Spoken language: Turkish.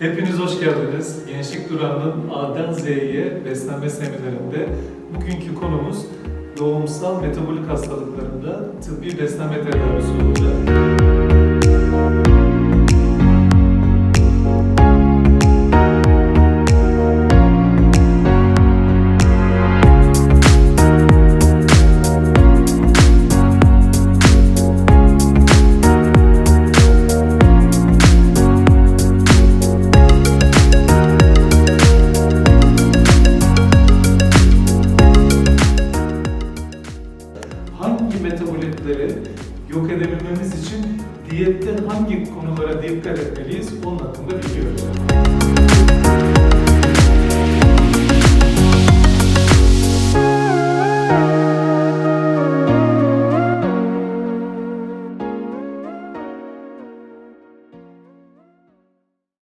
Hepiniz hoş geldiniz. Gençlik Durağı'nın A'dan Z'ye beslenme seminerinde bugünkü konumuz doğumsal metabolik hastalıklarında tıbbi beslenme tedavisi olacak. Hangi metabolitleri yok edebilmemiz için diyette hangi konulara dikkat etmeliyiz onun hakkında bilgi vereceğim.